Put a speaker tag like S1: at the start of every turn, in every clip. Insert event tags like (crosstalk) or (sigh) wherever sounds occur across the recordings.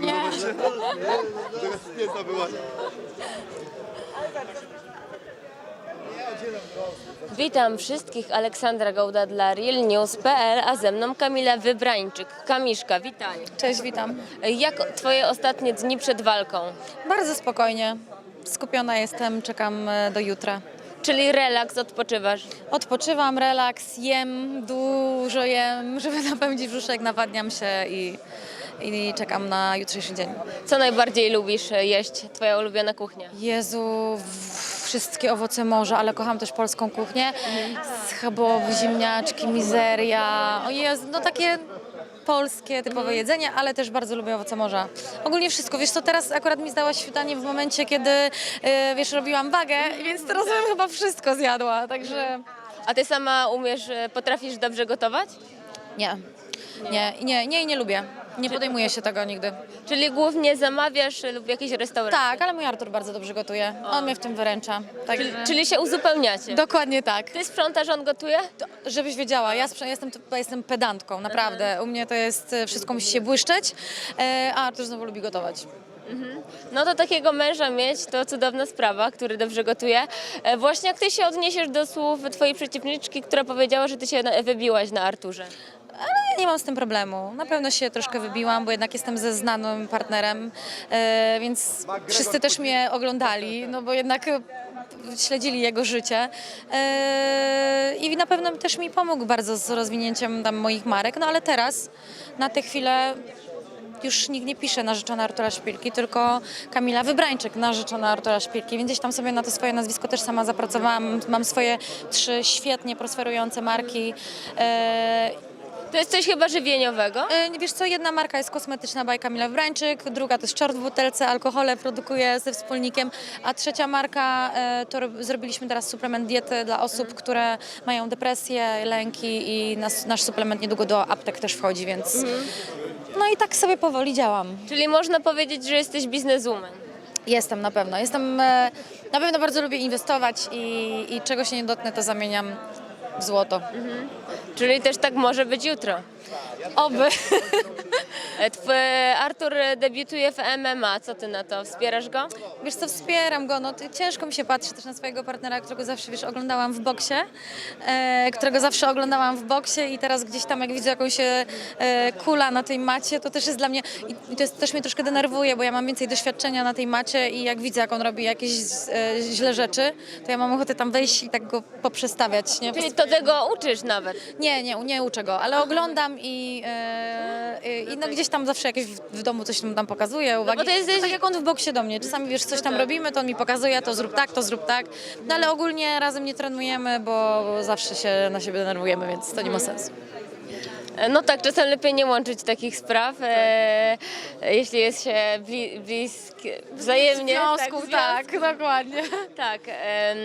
S1: Nie.
S2: Taka spięta była.
S3: Witam wszystkich, Aleksandra Gołda dla realnews.pl, a ze mną Kamila Wybrańczyk. Kamiszka, witaj.
S1: Cześć, witam.
S3: Jak twoje ostatnie dni przed walką?
S1: Bardzo spokojnie. Skupiona jestem, czekam e, do jutra.
S3: Czyli relaks, odpoczywasz.
S1: Odpoczywam, relaks, jem, dużo jem, żeby (laughs) napędzić brzuszek, nawadniam się i, i czekam na jutrzejszy dzień.
S3: Co najbardziej lubisz jeść? Twoja ulubiona kuchnia?
S1: Jezu, wszystkie owoce morza, ale kocham też polską kuchnię. Schabowy, ziemniaczki, mizeria. O Jezu, no takie polskie, typowe jedzenie, ale też bardzo lubię owoce morza. Ogólnie wszystko. Wiesz co, teraz akurat mi zdałaś świtanie w momencie, kiedy, e, wiesz, robiłam wagę, więc teraz bym chyba wszystko zjadła, także...
S3: A ty sama umiesz, e, potrafisz dobrze gotować?
S1: Nie, nie, nie, nie, nie lubię. Nie podejmuję się tego nigdy.
S3: Czyli głównie zamawiasz lub w jakiejś restauracji?
S1: Tak, ale mój Artur bardzo dobrze gotuje. On mnie w tym wyręcza. Także...
S3: Czyli, czyli się uzupełniacie?
S1: Dokładnie tak.
S3: Ty sprzątasz, on gotuje?
S1: Żebyś wiedziała, ja sprze- jestem, jestem pedantką, naprawdę. U mnie to jest, e, wszystko musi się błyszczeć, e, a Artur znowu lubi gotować.
S3: No to takiego męża mieć to cudowna sprawa, który dobrze gotuje. E, Właśnie jak ty się odniesiesz do słów twojej przeciwniczki, która powiedziała, że ty się wybiłaś na Arturze?
S1: Ja nie mam z tym problemu. Na pewno się troszkę wybiłam, bo jednak jestem ze znanym partnerem, e, więc wszyscy też mnie oglądali, no bo jednak śledzili jego życie. E, I na pewno też mi pomógł bardzo z rozwinięciem tam moich marek, no ale teraz, na tę chwilę już nikt nie pisze narzeczona Artura Szpilki, tylko Kamila Wybrańczyk, narzeczona Artura Szpilki, więc gdzieś tam sobie na to swoje nazwisko też sama zapracowałam. Mam swoje trzy świetnie prosperujące marki. E,
S3: To jest coś chyba żywieniowego.
S1: E, Wiesz co, jedna marka jest kosmetyczna by Kamila Wbrańczyk, druga to jest czort w butelce, alkohole produkuje ze wspólnikiem, a trzecia marka e, to rob- zrobiliśmy teraz suplement diety dla osób, które mają depresję, lęki i nas, nasz suplement niedługo do aptek też wchodzi, więc no i tak sobie powoli działam.
S3: Czyli można powiedzieć, że jesteś bizneswoman.
S1: Jestem na pewno, jestem, e, na pewno bardzo lubię inwestować i, i czego się nie dotknę, to zamieniam w złoto.
S3: Czyli też tak może być jutro.
S1: Oby. (laughs) (laughs)
S3: Artur debiutuje w MMA. Co ty na to? Wspierasz go?
S1: Wiesz co, wspieram go, no ciężko mi się patrzy też na swojego partnera, którego zawsze, wiesz, oglądałam w boksie, e, którego zawsze oglądałam w boksie i teraz gdzieś tam jak widzę jakąś e, kula na tej macie, to też jest dla mnie, i, i to jest, też mnie troszkę denerwuje, bo ja mam więcej doświadczenia na tej macie i jak widzę, jak on robi jakieś e, źle rzeczy, to ja mam ochotę tam wejść i tak go poprzestawiać, nie?
S3: Czyli to tego uczysz nawet.
S1: Nie, nie, nie uczę go, ale oglądam i, e, i no gdzieś tam zawsze jakieś w, w domu coś tam, pokazuje, uwagi.
S3: bo to jesteś-
S1: Tak jak on w boksie do mnie. Czasami wiesz, coś tam robimy, to on mi pokazuje, to zrób tak, to zrób tak. No ale ogólnie razem nie trenujemy, bo zawsze się na siebie denerwujemy, więc to nie ma sensu.
S3: E, No tak, czasem lepiej nie łączyć takich spraw, e, jeśli jest się bli, bliskie, wzajemnie.
S1: Związku,
S3: w
S1: tak, dokładnie.
S3: Tak. em,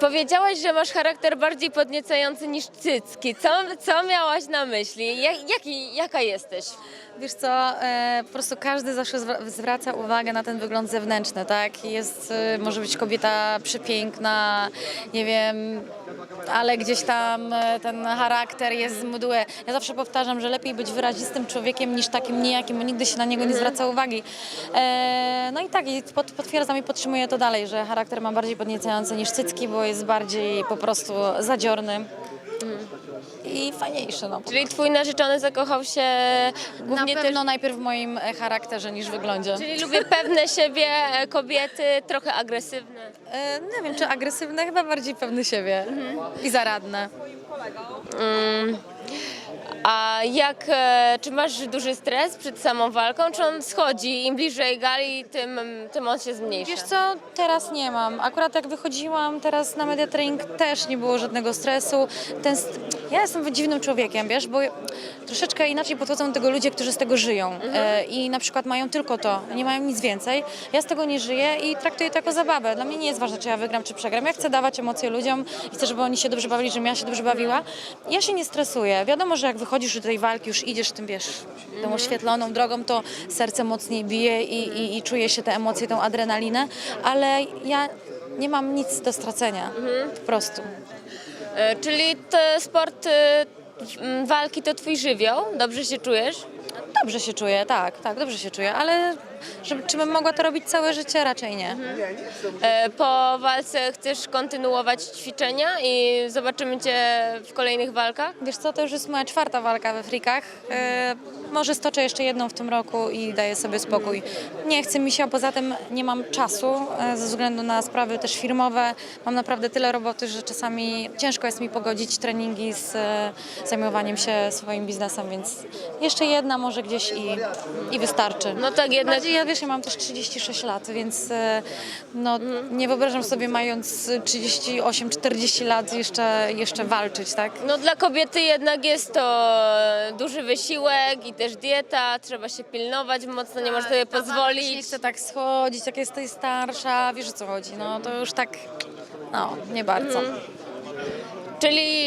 S3: powiedziałaś, że masz charakter bardziej podniecający niż cycki. Co, co miałaś na myśli? Jak, jaki, jaka jesteś?
S1: Wiesz co, e, po prostu każdy zawsze zwra- zwraca uwagę na ten wygląd zewnętrzny, tak? Jest, e, może być kobieta przepiękna, nie wiem, ale gdzieś tam e, ten charakter jest mdły. Ja zawsze powtarzam, że lepiej być wyrazistym człowiekiem niż takim nijakim, bo nigdy się na niego nie zwraca uwagi. E, no i tak, i pod, potwierdzam i podtrzymuję to dalej, że charakter mam bardziej podniecający niż cycki, bo jest bardziej po prostu zadziorny. I fajniejszy, no.
S3: Czyli twój narzeczony zakochał się
S1: Na
S3: głównie też...
S1: pewno najpierw w moim e, charakterze niż wyglądzie.
S3: Czyli lubię pewne siebie e, kobiety, trochę agresywne.
S1: E, nie wiem, czy agresywne, chyba bardziej pewny siebie i zaradne.
S3: Mm. A jak, e, czy masz duży stres przed samą walką, czy on schodzi? Im bliżej gali, tym, tym on się zmniejsza.
S1: Wiesz co, teraz nie mam. Akurat jak wychodziłam teraz na mediatrening też nie było żadnego stresu. Ten st- ja jestem dziwnym człowiekiem, wiesz, bo troszeczkę inaczej podchodzą do tego ludzie, którzy z tego żyją e, i na przykład mają tylko to, nie mają nic więcej. Ja z tego nie żyję i traktuję to jako zabawę. Dla mnie nie jest ważne, czy ja wygram, czy przegram. Ja chcę dawać emocje ludziom i chcę, żeby oni się dobrze bawili, żebym ja się dobrze bawiła. Ja się nie stresuję. Wiadomo, że jak wychodzisz do tej walki, już idziesz tym, wiesz, tą oświetloną drogą, to serce mocniej bije i, i, i czuje się te emocje, tą adrenalinę, ale ja nie mam nic do stracenia, po prostu.
S3: E, Czyli to sport e, m, walki to twój żywioł? Dobrze się czujesz?
S1: Dobrze się czuję, tak, tak, dobrze się czuję, ale żeby, czy bym mogła to robić całe życie? Raczej nie.
S3: E, Po walce chcesz kontynuować ćwiczenia i zobaczymy Cię w kolejnych walkach?
S1: Wiesz co, to już jest moja czwarta walka we frikach. E, może stoczę jeszcze jedną w tym roku i daję sobie spokój. Nie chce mi się, a poza tym nie mam czasu e, ze względu na sprawy też firmowe. Mam naprawdę tyle roboty, że czasami ciężko jest mi pogodzić treningi z e, zajmowaniem się swoim biznesem, więc jeszcze jedna może gdzieś i, i wystarczy.
S3: No tak, jednak
S1: Bardziej ja wiesz, ja mam też 36 lat, więc e, no, nie wyobrażam sobie mając 38-40 lat jeszcze, jeszcze walczyć, tak?
S3: No dla kobiety jednak jest to duży wysiłek i też dieta, trzeba się pilnować mocno, nie może sobie
S1: Nie
S3: pozwolić.
S1: chcę tak schodzić, jak jesteś starsza, wiesz o co chodzi, no to już tak, no nie bardzo.
S3: Czyli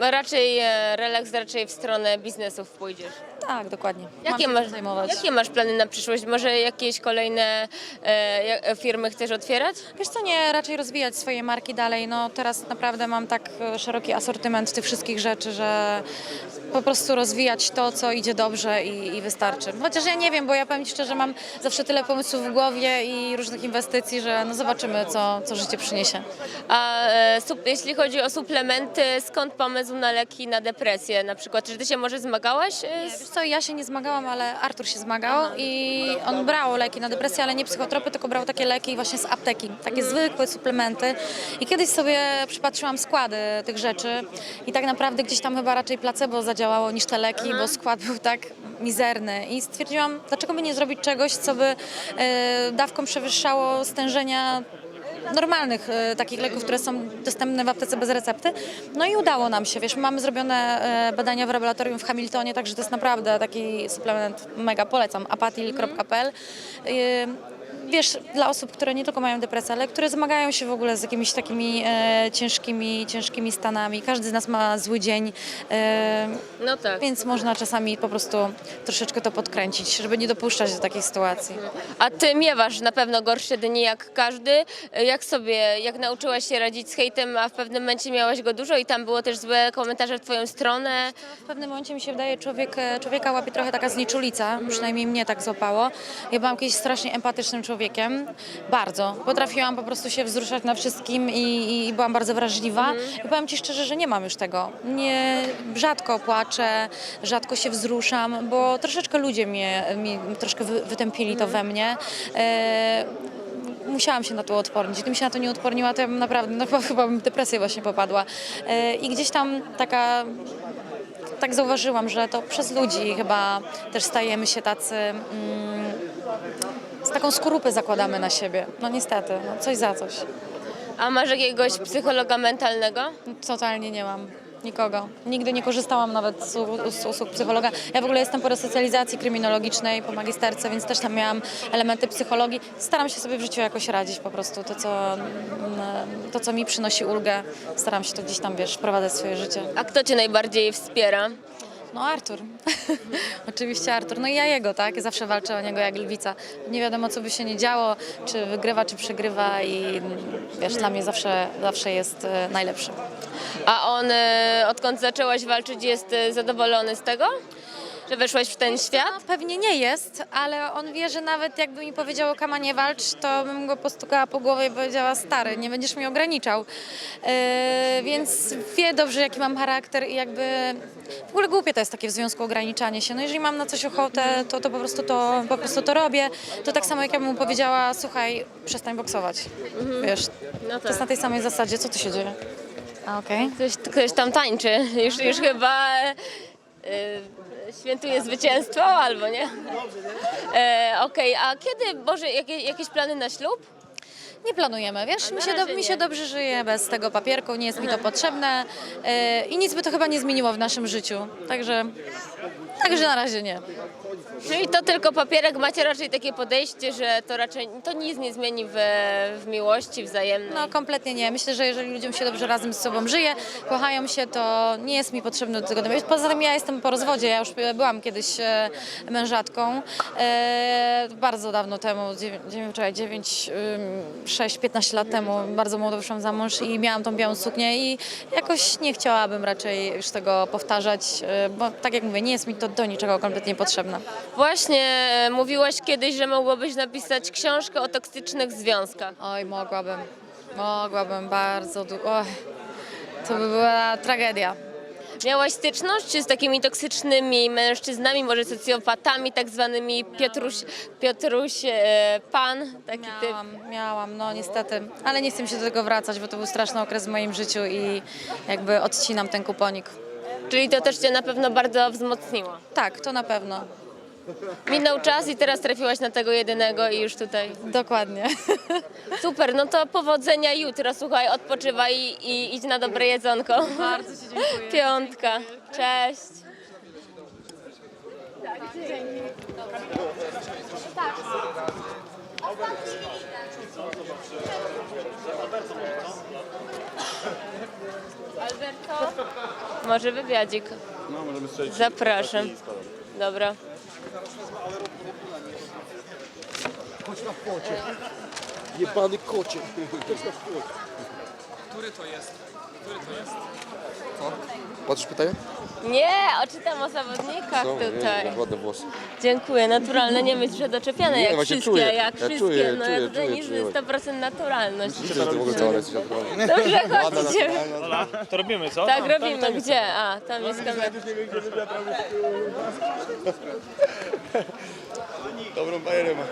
S3: raczej e, relaks, raczej w stronę biznesów pójdziesz.
S1: Tak, dokładnie.
S3: Jakie
S1: Mam się
S3: masz,
S1: tym zajmować.
S3: jakie masz plany na przyszłość? Może jakieś kolejne e, ja- firmy chcesz otwierać?
S1: Wiesz co, nie, raczej rozwijać swoje marki dalej. No teraz naprawdę mam tak e, szeroki asortyment tych wszystkich rzeczy, że po prostu rozwijać to, co idzie dobrze i, i wystarczy. Chociaż ja nie wiem, bo ja powiem Ci szczerze, mam zawsze tyle pomysłów w głowie i różnych inwestycji, że no zobaczymy, co, co życie przyniesie.
S3: A e, jeśli chodzi o suplementy, skąd pomysł na leki na depresję na przykład? Czy ty się może zmagałaś? e,
S1: Wiesz
S3: z-
S1: co, ja się nie zmagałam, ale Artur się zmagał i on brał leki na depresję, ale nie psychotropy, tylko brał takie leki właśnie z apteki, takie zwykłe suplementy. I kiedyś sobie przypatrzyłam składy tych rzeczy i tak naprawdę gdzieś tam chyba raczej placebo zadziałało niż te leki, bo skład był tak mizerny i stwierdziłam, dlaczego by nie zrobić czegoś, co by e, dawką przewyższało stężenia normalnych e, takich leków, które są dostępne w aptece bez recepty. No i udało nam się, wiesz, mamy zrobione e, badania w laboratorium w Hamiltonie, także to jest naprawdę taki suplement mega polecam, apatil.pl. Wiesz, dla osób, które nie tylko mają depresję, ale które zmagają się w ogóle z jakimiś takimi e, ciężkimi, ciężkimi stanami. Każdy z nas ma zły dzień, e,
S3: No tak.
S1: więc można czasami po prostu troszeczkę to podkręcić, żeby nie dopuszczać do takich sytuacji.
S3: A ty miewasz na pewno gorsze dni jak każdy. Jak sobie, jak nauczyłaś się radzić z hejtem, a w pewnym momencie miałaś go dużo i tam było też złe komentarze w twoją stronę.
S1: W pewnym momencie mi się wydaje, człowiek, e, człowieka łapie trochę taka znieczulica, przynajmniej mnie tak złapało. Ja byłam kiedyś strasznie empatycznym człowiekiem, bardzo. Potrafiłam po prostu się wzruszać na wszystkim i, i byłam bardzo wrażliwa. I powiem Ci szczerze, że nie mam już tego. Nie, rzadko płaczę, rzadko się wzruszam, bo troszeczkę ludzie mnie, mi troszkę wy, wytępili to we mnie. E, musiałam się na to odpornić. Gdybym się na to nie odporniła, to ja bym naprawdę, no chyba, chyba bym w depresję właśnie popadła. E, I gdzieś tam taka tak zauważyłam, że to przez ludzi chyba też stajemy się tacy. Mm, taką skorupę zakładamy na siebie. No niestety, no coś za coś.
S3: A masz jakiegoś psychologa mentalnego?
S1: Totalnie nie mam. Nikogo. Nigdy nie korzystałam nawet z, z usług psychologa. Ja w ogóle jestem po resocjalizacji kryminologicznej, po magisterce, więc też tam miałam elementy psychologii. Staram się sobie w życiu jakoś radzić po prostu. To, co, mm, to, co mi przynosi ulgę, staram się to gdzieś tam, wiesz, wprowadzać w swoje życie.
S3: A kto cię najbardziej wspiera?
S1: No Artur. (laughs) Oczywiście Artur. No i ja jego, tak? Zawsze walczę o niego jak lwica. Nie wiadomo, co by się nie działo, czy wygrywa, czy przegrywa i wiesz, dla mnie zawsze, zawsze jest e, najlepszy.
S3: A on, e, odkąd zaczęłaś walczyć, jest e, zadowolony z tego, że weszłaś w ten świat?
S1: No, pewnie nie jest, ale on wie, że nawet jakby mi powiedział Kama nie walcz, to bym go postukała po głowie i powiedziała stary, nie będziesz mnie ograniczał. E, więc wie dobrze, jaki mam charakter i jakby w ogóle głupie to jest takie w związku ograniczanie się. No jeżeli mam na coś ochotę, to, to po prostu to po prostu to robię. To tak samo jak ja bym mu powiedziała, słuchaj, przestań boksować. Wiesz,
S3: No
S1: to jest na tej samej zasadzie, co tu się dzieje? A okej.
S3: Ktoś, ktoś tam tańczy, już, już chyba świętuje zwycięstwo, albo nie? E, Okej, a kiedy, Boże, jakie, jakieś plany na ślub?
S1: Nie planujemy, wiesz, mi się, do, mi się dobrze żyje bez tego papierku, nie jest mi to potrzebne yy, i nic by to chyba nie zmieniło w naszym życiu, także, także na razie nie.
S3: Czyli to tylko papierek, macie raczej takie podejście, że to raczej to nic nie zmieni w, w miłości wzajemnej.
S1: No kompletnie nie, myślę, że jeżeli ludziom się dobrze razem z sobą żyje, kochają się, to nie jest mi potrzebne do tego. Poza tym ja jestem po rozwodzie, ja już byłam kiedyś e, mężatką, e, bardzo dawno temu, 9, czekaj, 9 6, 15 lat temu, bardzo młodo wyszłam za mąż i miałam tą białą suknię i jakoś nie chciałabym raczej już tego powtarzać, e, bo tak jak mówię, nie jest mi to to do niczego kompletnie niepotrzebne.
S3: Właśnie e, mówiłaś kiedyś, że mogłabyś napisać książkę o toksycznych związkach.
S1: Oj, mogłabym. Mogłabym bardzo długo. To by była tragedia.
S3: Miałaś styczność z takimi toksycznymi mężczyznami, może socjopatami, tak zwanymi Piotruś, Piotruś e, Pan, taki typ.
S1: Miałam, miałam, no niestety. Ale nie chcę mi się do tego wracać, bo to był straszny okres w moim życiu i jakby odcinam ten kuponik.
S3: Czyli to też Cię na pewno bardzo wzmocniło.
S1: Tak, to na pewno.
S3: Minął czas i teraz trafiłaś na tego jedynego i już tutaj.
S1: Dokładnie. (laughs)
S3: Super, no to powodzenia jutro, słuchaj, odpoczywaj i, i idź na dobre jedzonko.
S1: Bardzo Ci dziękuję.
S3: Piątka, cześć. Alberto? Może wywiadzik.
S2: No, możemy strzelić.
S3: Zapraszam. Dobra.
S2: Jebany kocie. Patrzysz pytanie?
S3: Nie, oczytam o zawodnikach tutaj.
S2: Ładne włosy.
S3: Dziękuję, naturalne, nie myśl, że doczepiane
S2: Nie,
S3: jak
S2: właśnie
S3: wszystkie,
S2: czuję.
S3: jak
S2: Ja
S3: wszystkie.
S2: czuję,
S3: no
S2: czuję,
S3: ja tutaj
S2: czuję,
S3: nic,
S2: czuję.
S3: 100% naturalność.
S2: Myślę, że ty w ogóle cała jesteś naturalna. (laughs)
S3: Dobrze, chodźcie.
S4: To robimy, co?
S3: Tak robimy,
S4: tam, tam
S3: gdzie? A, tam jest kamera. (laughs)
S2: Dobrą bajerę ma.